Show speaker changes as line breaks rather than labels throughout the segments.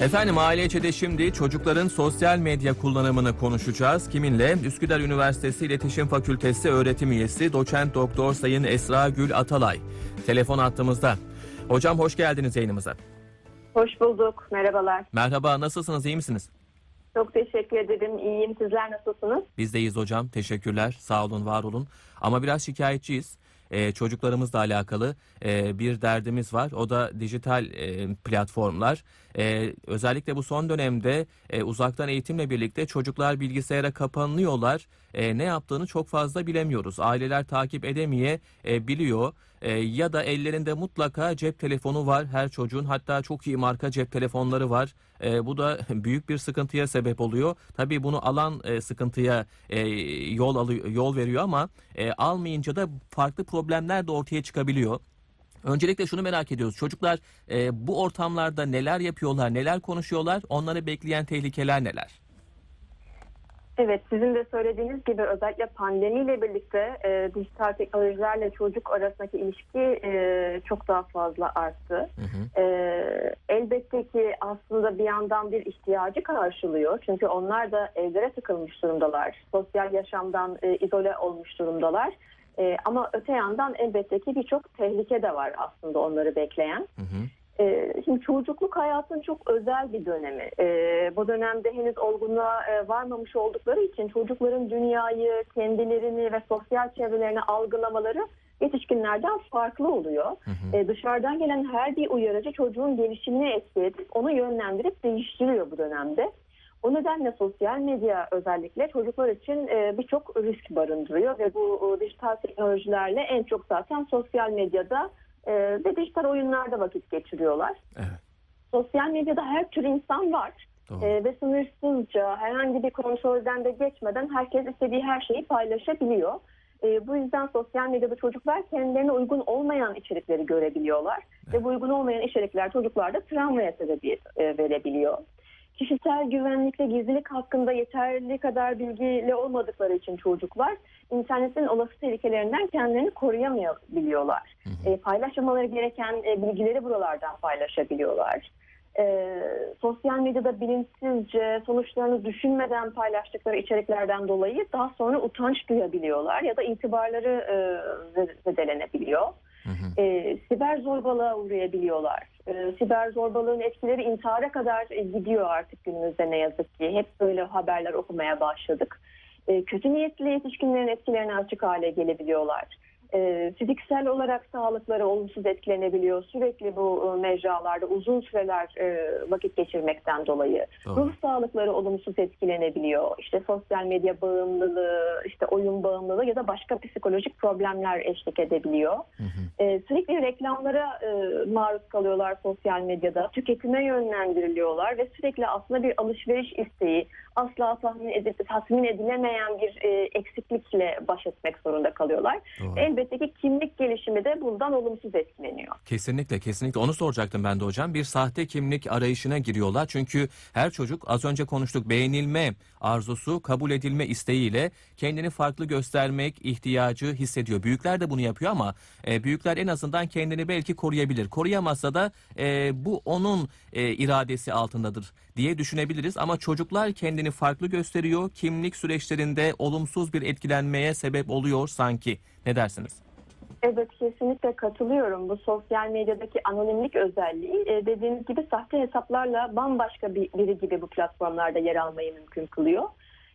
Efendim aile şimdi çocukların sosyal medya kullanımını konuşacağız. Kiminle? Üsküdar Üniversitesi İletişim Fakültesi öğretim üyesi doçent doktor Sayın Esra Gül Atalay. Telefon attığımızda. Hocam hoş geldiniz yayınımıza.
Hoş bulduk. Merhabalar.
Merhaba nasılsınız iyi misiniz?
Çok teşekkür ederim. İyiyim. Sizler nasılsınız?
Biz deyiz hocam. Teşekkürler. Sağ olun, var olun. Ama biraz şikayetçiyiz. Ee, çocuklarımızla alakalı e, bir derdimiz var. O da dijital e, platformlar. E, özellikle bu son dönemde e, uzaktan eğitimle birlikte çocuklar bilgisayara kapanıyorlar. E, ne yaptığını çok fazla bilemiyoruz. Aileler takip edemeye e, biliyor. E, ya da ellerinde mutlaka cep telefonu var her çocuğun. Hatta çok iyi marka cep telefonları var. E, bu da büyük bir sıkıntıya sebep oluyor. Tabii bunu alan e, sıkıntıya e, yol alıyor, yol veriyor ama e, almayınca da farklı problemler de ortaya çıkabiliyor. Öncelikle şunu merak ediyoruz. Çocuklar e, bu ortamlarda neler yapıyorlar, neler konuşuyorlar? Onları bekleyen tehlikeler neler?
Evet, sizin de söylediğiniz gibi özellikle pandemiyle birlikte e, dijital teknolojilerle çocuk arasındaki ilişki e, çok daha fazla arttı.
Hı hı.
E, elbette ki aslında bir yandan bir ihtiyacı karşılıyor. Çünkü onlar da evlere tıkılmış durumdalar. Sosyal yaşamdan e, izole olmuş durumdalar. E, ama öte yandan elbette ki birçok tehlike de var aslında onları bekleyen.
Hı hı.
Ee, Şimdi çocukluk hayatın çok özel bir dönemi. Ee, Bu dönemde henüz olgunluğa e, varmamış oldukları için çocukların dünyayı, kendilerini ve sosyal çevrelerini algılamaları yetişkinlerden farklı oluyor.
Hı hı.
Ee, Dışarıdan gelen her bir uyarıcı çocuğun gelişimini etki edip onu yönlendirip değiştiriyor bu dönemde. O nedenle sosyal medya özellikle çocuklar için e, birçok risk barındırıyor ve bu e, dijital teknolojilerle en çok zaten sosyal medyada e, ve dijital oyunlarda vakit geçiriyorlar.
Evet.
Sosyal medyada her tür insan var
Doğru.
E, ve sınırsızca herhangi bir kontrolden de geçmeden herkes istediği her şeyi paylaşabiliyor. E, bu yüzden sosyal medyada çocuklar kendilerine uygun olmayan içerikleri görebiliyorlar ve bu uygun olmayan içerikler çocuklarda travmaya sebebiyet e, verebiliyor. Kişisel güvenlik ve gizlilik hakkında yeterli kadar bilgili olmadıkları için çocuklar internetin olası tehlikelerinden kendilerini koruyamayabiliyorlar.
Hı hı.
E, paylaşmamaları gereken e, bilgileri buralardan paylaşabiliyorlar. E, sosyal medyada bilinçsizce sonuçlarını düşünmeden paylaştıkları içeriklerden dolayı daha sonra utanç duyabiliyorlar ya da itibarları e, zedelenebiliyor.
Hı hı.
E, siber zorbalığa uğrayabiliyorlar. E, siber zorbalığın etkileri intihara kadar e, gidiyor artık günümüzde ne yazık ki. Hep böyle haberler okumaya başladık. E, kötü niyetli yetişkinlerin etkilerine açık hale gelebiliyorlar. E, fiziksel olarak sağlıkları olumsuz etkilenebiliyor. Sürekli bu e, mecralarda uzun süreler e, vakit geçirmekten dolayı.
Doğru.
Ruh sağlıkları olumsuz etkilenebiliyor. İşte sosyal medya bağımlılığı, işte oyun bağımlılığı ya da başka psikolojik problemler eşlik edebiliyor.
Hı hı.
E, sürekli reklamlara e, maruz kalıyorlar sosyal medyada. Tüketime yönlendiriliyorlar ve sürekli aslında bir alışveriş isteği, asla tahmin, edip, tatmin edilemeyen bir e, eksiklikle baş etmek zorunda kalıyorlar.
Doğru.
Elbette ki kimlik gelişimi de bundan olumsuz etkileniyor.
Kesinlikle kesinlikle onu soracaktım ben de hocam. Bir sahte kimlik arayışına giriyorlar. Çünkü her çocuk az önce konuştuk beğenilme arzusu, kabul edilme isteğiyle kendini farklı göstermek ihtiyacı hissediyor. Büyükler de bunu yapıyor ama e, büyükler en azından kendini belki koruyabilir. Koruyamazsa da e, bu onun e, iradesi altındadır diye düşünebiliriz. Ama çocuklar kendini farklı gösteriyor. Kimlik süreçlerinde olumsuz bir etkilenmeye sebep oluyor sanki. Ne dersiniz?
Evet kesinlikle katılıyorum. Bu sosyal medyadaki anonimlik özelliği e, dediğiniz gibi sahte hesaplarla bambaşka bir, biri gibi bu platformlarda yer almayı mümkün kılıyor.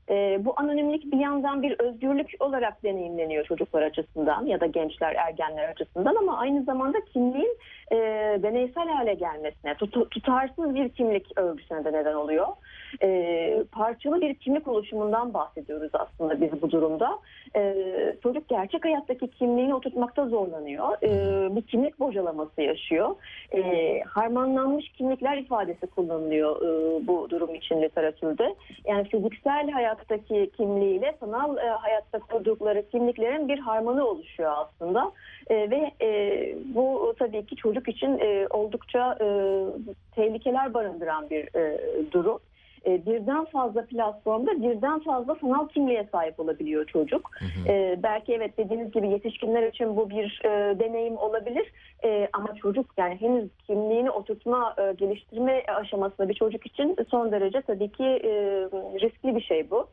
E, bu anonimlik bir yandan bir özgürlük olarak deneyimleniyor çocuklar açısından ya da gençler, ergenler açısından ama aynı zamanda kimliğin e, deneysel hale gelmesine, tut- tutarsız bir kimlik örgüsüne de neden oluyor. E, parçalı bir kimlik oluşumundan bahsediyoruz aslında biz bu durumda. E, çocuk gerçek hayattaki kimliğini oturtmakta zorlanıyor. E, bir kimlik bocalaması yaşıyor. E, harmanlanmış kimlikler ifadesi kullanılıyor e, bu durum için literatürde. Yani fiziksel hayattaki kimliğiyle sanal e, hayatta kurdukları kimliklerin bir harmanı oluşuyor aslında. E, ve e, bu tabii ki çocuk için e, oldukça e, tehlikeler barındıran bir e, durum. E, birden fazla platformda birden fazla sanal kimliğe sahip olabiliyor çocuk.
Hı hı.
E, belki evet dediğiniz gibi yetişkinler için bu bir e, deneyim olabilir E, ama çocuk yani henüz kimliğini oturtma, e, geliştirme aşamasında bir çocuk için son derece tabii ki e, riskli bir şey bu.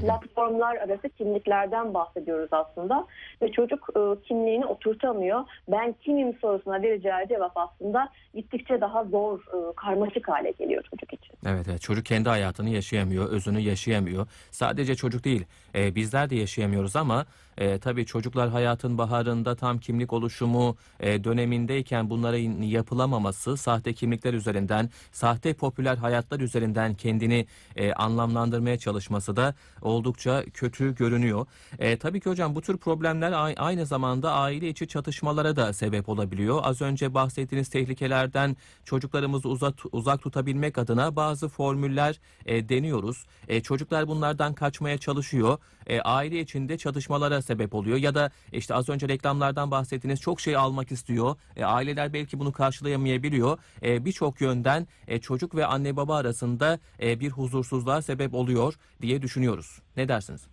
Platformlar arası kimliklerden bahsediyoruz aslında ve çocuk e, kimliğini oturtamıyor. Ben kimim sorusuna vereceği cevap aslında gittikçe daha zor, e, karmaşık hale geliyor çocuk için.
Evet, evet çocuk kendi hayatını yaşayamıyor, özünü yaşayamıyor. Sadece çocuk değil, e, bizler de yaşayamıyoruz ama e, tabii çocuklar hayatın baharında tam kimlik oluşumu e, dönemindeyken bunların yapılamaması, sahte kimlikler üzerinden, sahte popüler hayatlar üzerinden kendini e, anlamlandırmaya çalışması da oldukça kötü görünüyor. E, tabii ki hocam bu tür problemler aynı zamanda aile içi çatışmalara da sebep olabiliyor. Az önce bahsettiğiniz tehlikelerden çocuklarımızı uzak, uzak tutabilmek adına bazı formüller e, deniyoruz. E, çocuklar bunlardan kaçmaya çalışıyor. E, aile içinde çatışmalara sebep oluyor ya da işte az önce reklamlardan bahsettiğiniz çok şey almak istiyor. E, aileler belki bunu karşılayamayabiliyor. E, Birçok yönden e, çocuk ve anne baba arasında e, bir huzursuzluğa sebep oluyor diye düşünüyoruz. Ne dersiniz?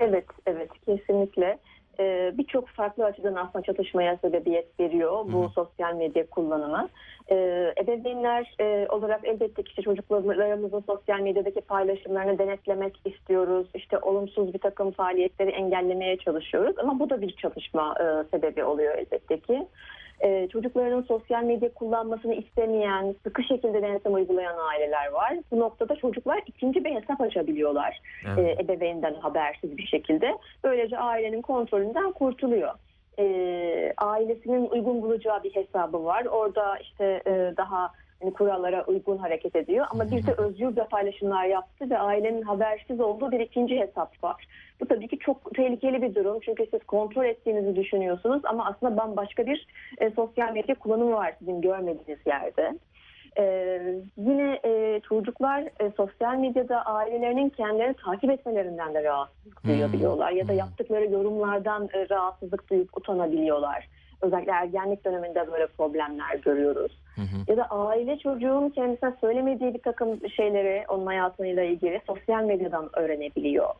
Evet, evet kesinlikle. Ee, Birçok farklı açıdan aslında çatışmaya sebebiyet veriyor bu
Hı
sosyal medya kullanımı. Ee, ebeveynler e, olarak elbette ki işte çocuklarımızın sosyal medyadaki paylaşımlarını denetlemek istiyoruz. İşte olumsuz bir takım faaliyetleri engellemeye çalışıyoruz. Ama bu da bir çatışma e, sebebi oluyor elbette ki. Ee, çocuklarının sosyal medya kullanmasını istemeyen, sıkı şekilde denetim uygulayan aileler var. Bu noktada çocuklar ikinci bir hesap açabiliyorlar
Evet.
e, ebeveynden habersiz bir şekilde. Böylece ailenin kontrolünden kurtuluyor. E, ailesinin uygun bulacağı bir hesabı var. Orada işte e, daha hani kurallara uygun hareket ediyor. Ama bir de özgürce paylaşımlar yaptı ve ailenin habersiz olduğu bir ikinci hesap var. Bu tabii ki çok tehlikeli bir durum. Çünkü siz kontrol ettiğinizi düşünüyorsunuz ama aslında bambaşka bir e, sosyal medya kullanımı var sizin görmediğiniz yerde. Ee, yine e, çocuklar e, sosyal medyada ailelerinin kendilerini takip etmelerinden de rahatsızlık
Hmm.
duyabiliyorlar ya da
Hmm.
yaptıkları yorumlardan e, rahatsızlık duyup utanabiliyorlar. Özellikle ergenlik döneminde böyle problemler görüyoruz.
Hı hı.
Ya da aile çocuğun kendisine söylemediği bir takım şeyleri onun hayatıyla ilgili sosyal medyadan öğrenebiliyor.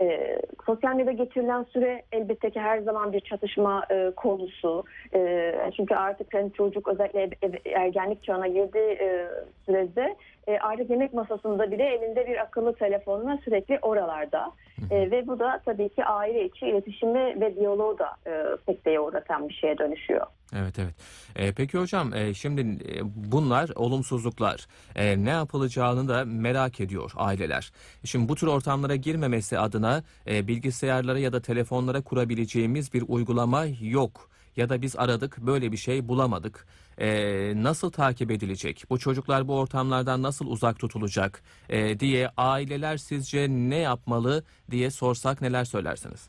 Ee, sosyal medyada geçirilen süre elbette ki her zaman bir çatışma e, konusu. E, çünkü artık hani çocuk özellikle e- e- ergenlik çağına girdiği e, sürede e, artık yemek masasında bile elinde bir akıllı telefonla sürekli oralarda. E, ve bu da tabii ki aile içi iletişimi ve diyaloğu da e, sekteye uğratan bir şeye dönüşüyor.
Evet evet. E, peki hocam e, şimdi e, bunlar olumsuzluklar. E, ne yapılacağını da merak ediyor aileler. Şimdi bu tür ortamlara girmemesi adına e, bilgisayarlara ya da telefonlara kurabileceğimiz bir uygulama yok. Ya da biz aradık böyle bir şey bulamadık. E, nasıl takip edilecek? Bu çocuklar bu ortamlardan nasıl uzak tutulacak? E, diye aileler sizce ne yapmalı diye sorsak neler söylersiniz?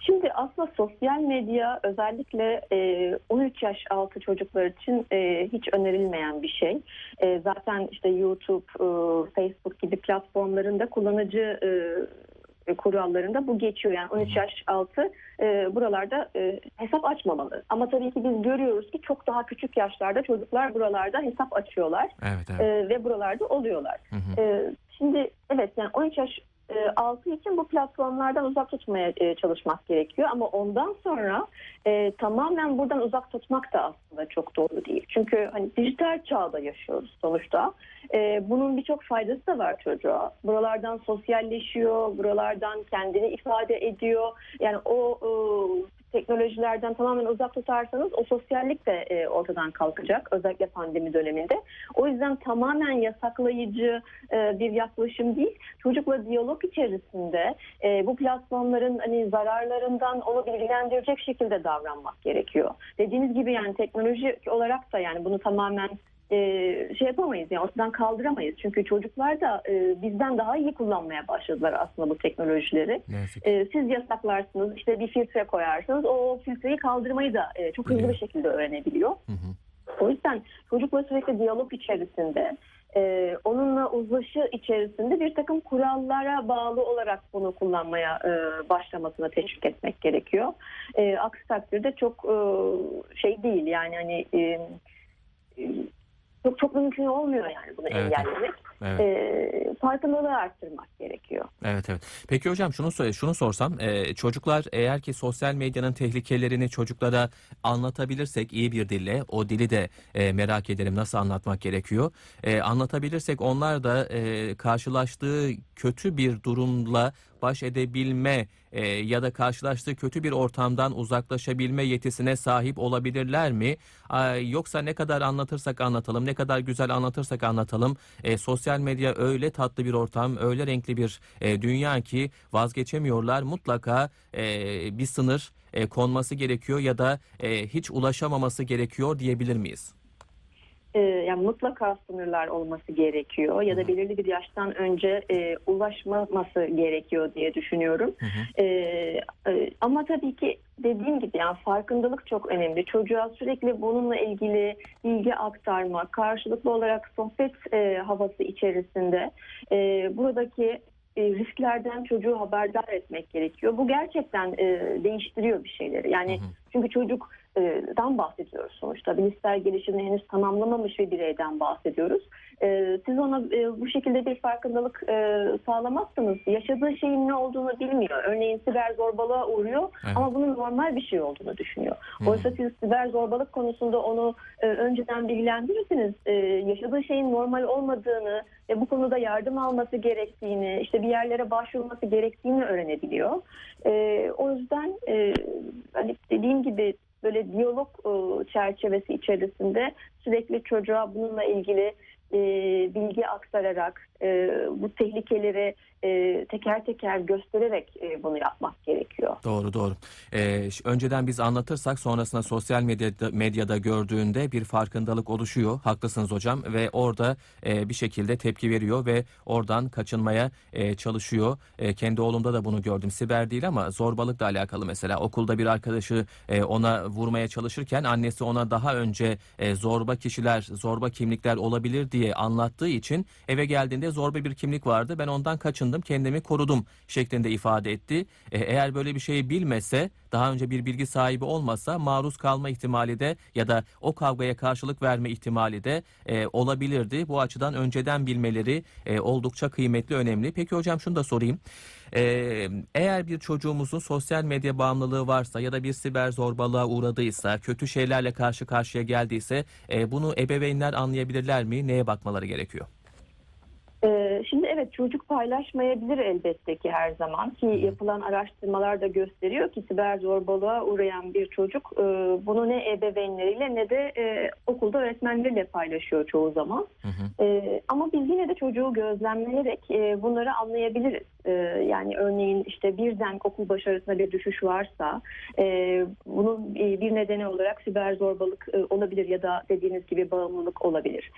Şimdi aslında sosyal medya özellikle e, 13 yaş altı çocuklar için e, hiç önerilmeyen bir şey. E, zaten işte YouTube, e, Facebook gibi platformlarında kullanıcı e, kurallarında bu geçiyor. Yani 13 yaş altı e, buralarda e, hesap açmamalı. Ama tabii ki biz görüyoruz ki çok daha küçük yaşlarda çocuklar buralarda hesap açıyorlar
Evet evet.
e, ve buralarda oluyorlar.
Hı hı.
Ee, şimdi evet yani 13 yaş e, altı için bu platformlardan uzak tutmaya e, çalışmak gerekiyor ama ondan sonra e, tamamen buradan uzak tutmak da aslında çok doğru değil. Çünkü hani dijital çağda yaşıyoruz sonuçta. E, bunun birçok faydası da var çocuğa. Buralardan sosyalleşiyor, buralardan kendini ifade ediyor. Yani o e, teknolojilerden tamamen uzak tutarsanız o sosyallik de e, ortadan kalkacak özellikle pandemi döneminde. O yüzden tamamen yasaklayıcı e, bir yaklaşım değil. Çocukla diyalog içerisinde e, bu platformların hani zararlarından onu bilgilendirecek şekilde davranmak gerekiyor. Dediğiniz gibi yani teknoloji olarak da yani bunu tamamen e, şey yapamayız yani ortadan kaldıramayız. Çünkü çocuklar da e, bizden daha iyi kullanmaya başladılar aslında bu teknolojileri. E, siz yasaklarsınız işte bir filtre koyarsınız o filtreyi kaldırmayı da e, çok hızlı bir şekilde öğrenebiliyor.
Hı hı.
O yüzden çocukla sürekli diyalog içerisinde, e, onunla uzlaşı içerisinde bir takım kurallara bağlı olarak bunu kullanmaya e, başlamasına teşvik etmek gerekiyor. E, aksi takdirde çok e, şey değil yani hani e, çok çok mümkün olmuyor yani bunu
Evet.
engellemek.
Evet.
e, farkındalığı arttırmak gerekiyor.
Evet evet. Peki hocam şunu şunu sorsam e, çocuklar eğer ki sosyal medyanın tehlikelerini çocuklara anlatabilirsek iyi bir dille o dili de e, merak ederim nasıl anlatmak gerekiyor. E, anlatabilirsek onlar da e, karşılaştığı kötü bir durumla baş edebilme e, ya da karşılaştığı kötü bir ortamdan uzaklaşabilme yetisine sahip olabilirler mi? Ay, yoksa ne kadar anlatırsak anlatalım, ne kadar güzel anlatırsak anlatalım, e, sosyal medya öyle tatlı bir ortam, öyle renkli bir e, dünya ki vazgeçemiyorlar. Mutlaka e, bir sınır e, konması gerekiyor ya da e, hiç ulaşamaması gerekiyor diyebilir miyiz?
E, yani mutlaka sınırlar olması gerekiyor ya da belirli bir yaştan önce e, ulaşmaması gerekiyor diye düşünüyorum.
Hı hı.
E, e, ama tabii ki dediğim gibi yani farkındalık çok önemli. Çocuğa sürekli bununla ilgili bilgi aktarma, karşılıklı olarak sohbet e, havası içerisinde e, buradaki e, risklerden çocuğu haberdar etmek gerekiyor. Bu gerçekten e, değiştiriyor bir şeyleri. Yani
Hı hı.
çünkü çocuktan bahsediyoruz sonuçta. Bilişsel gelişimini henüz tamamlamamış bir bireyden bahsediyoruz. Siz ona e, bu şekilde bir farkındalık sağlamazsanız yaşadığı şeyin ne olduğunu bilmiyor. Örneğin siber zorbalığa uğruyor
Evet.
ama bunun normal bir şey olduğunu düşünüyor.
Hı.
Oysa siz siber zorbalık konusunda onu e, önceden bilgilendirirseniz e, yaşadığı şeyin normal olmadığını ve bu konuda yardım alması gerektiğini, işte bir yerlere başvurması gerektiğini öğrenebiliyor. O yüzden hani dediğim gibi böyle diyalog e, çerçevesi içerisinde sürekli çocuğa bununla ilgili e, bilgi aktararak e, bu tehlikeleri e, teker teker göstererek e, bunu yapmak gerekiyor.
Doğru doğru. Ee, önceden biz anlatırsak sonrasında sosyal medyada, medyada gördüğünde bir farkındalık oluşuyor. Haklısınız hocam ve orada e, bir şekilde tepki veriyor ve oradan kaçınmaya e, çalışıyor. E, kendi oğlumda da bunu gördüm. Siber değil ama zorbalıkla alakalı mesela. Okulda bir arkadaşı e, ona vurmaya çalışırken annesi ona daha önce e, zorba kişiler, zorba kimlikler olabilir diye anlattığı için eve geldiğinde zorba bir kimlik vardı. Ben ondan kaçındım, kendimi korudum şeklinde ifade etti. E, eğer böyle bir şeyi bilmese, daha önce bir bilgi sahibi olmasa maruz kalma ihtimali de ya da o kavgaya karşılık verme ihtimali de e, olabilirdi. Bu açıdan önceden bilmeleri e, oldukça kıymetli, önemli. Peki hocam şunu da sorayım. E, eğer bir çocuğumuzun sosyal medya bağımlılığı varsa ya da bir siber zorbalığa uğradıysa, kötü şeylerle karşı karşıya geldiyse e, bunu ebeveynler anlayabilirler mi? Neye bakmaları gerekiyor?
Ee, Şimdi evet çocuk paylaşmayabilir elbette ki her zaman ki yapılan araştırmalar da gösteriyor ki siber zorbalığa uğrayan bir çocuk e, bunu ne ebeveynleriyle ne de e, okulda öğretmenleriyle paylaşıyor çoğu zaman.
Hı hı.
E, ama biz yine de çocuğu gözlemleyerek bunları anlayabiliriz. Yani örneğin işte birden okul başarısında bir düşüş varsa bunun bir nedeni olarak siber zorbalık olabilir ya da dediğiniz gibi bağımlılık olabilir.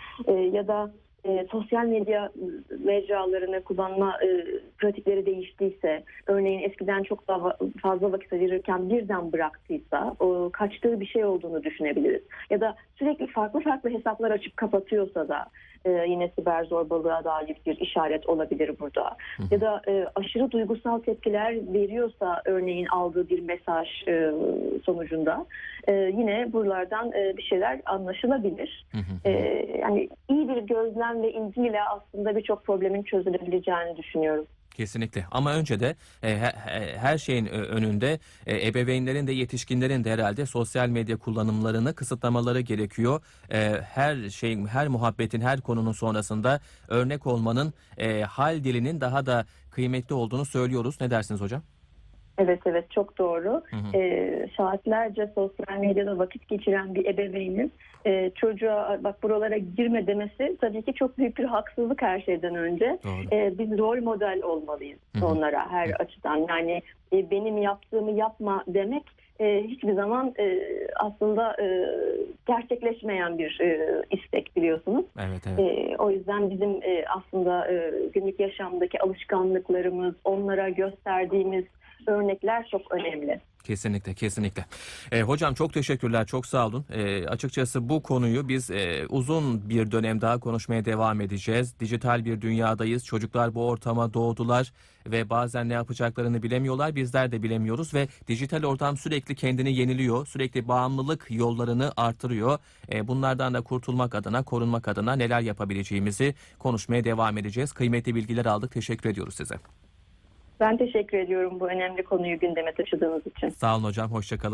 Ya da e, sosyal medya mecralarını kullanma e, pratikleri değiştiyse, örneğin eskiden çok daha fazla vakit ayırırken birden bıraktıysa, o, kaçtığı bir şey olduğunu düşünebiliriz. Ya da sürekli farklı farklı hesaplar açıp kapatıyorsa da e, yine siber zorbalığa dair bir işaret olabilir burada. Ya da e, aşırı duygusal tepkiler veriyorsa, örneğin aldığı bir mesaj e, sonucunda e, yine buralardan e, bir şeyler anlaşılabilir. Yani iyi bir gözlem ve ilgiyle aslında birçok problemin çözülebileceğini düşünüyorum.
Kesinlikle ama önce de e, he- he- her şeyin ö- önünde e, ebeveynlerin de yetişkinlerin de herhalde sosyal medya kullanımlarını kısıtlamaları gerekiyor. E, her şeyin, her muhabbetin, her konunun sonrasında örnek olmanın e, hal dilinin daha da kıymetli olduğunu söylüyoruz. Ne dersiniz hocam?
Evet evet çok doğru.
Hı hı.
Ee, saatlerce sosyal medyada vakit geçiren bir ebeveynin e, çocuğa bak buralara girme demesi tabii ki çok büyük bir haksızlık her şeyden önce.
Doğru.
Ee, biz rol model olmalıyız
Hı hı.
onlara her açıdan. Yani e, benim yaptığımı yapma demek e, hiçbir zaman e, aslında e, gerçekleşmeyen bir e, istek biliyorsunuz.
Evet evet.
E, o yüzden bizim e, aslında e, günlük yaşamdaki alışkanlıklarımız, onlara gösterdiğimiz örnekler çok önemli.
Kesinlikle, kesinlikle. E, hocam çok teşekkürler, çok sağ olun. E, açıkçası bu konuyu biz e, uzun bir dönem daha konuşmaya devam edeceğiz. Dijital bir dünyadayız. Çocuklar bu ortama doğdular ve bazen ne yapacaklarını bilemiyorlar. Bizler de bilemiyoruz ve dijital ortam sürekli kendini yeniliyor. Sürekli bağımlılık yollarını artırıyor. E, bunlardan da kurtulmak adına, korunmak adına neler yapabileceğimizi konuşmaya devam edeceğiz. Kıymetli bilgiler aldık. Teşekkür ediyoruz size.
Ben teşekkür ediyorum bu önemli konuyu gündeme taşıdığınız için.
Sağ olun hocam, hoşçakalın.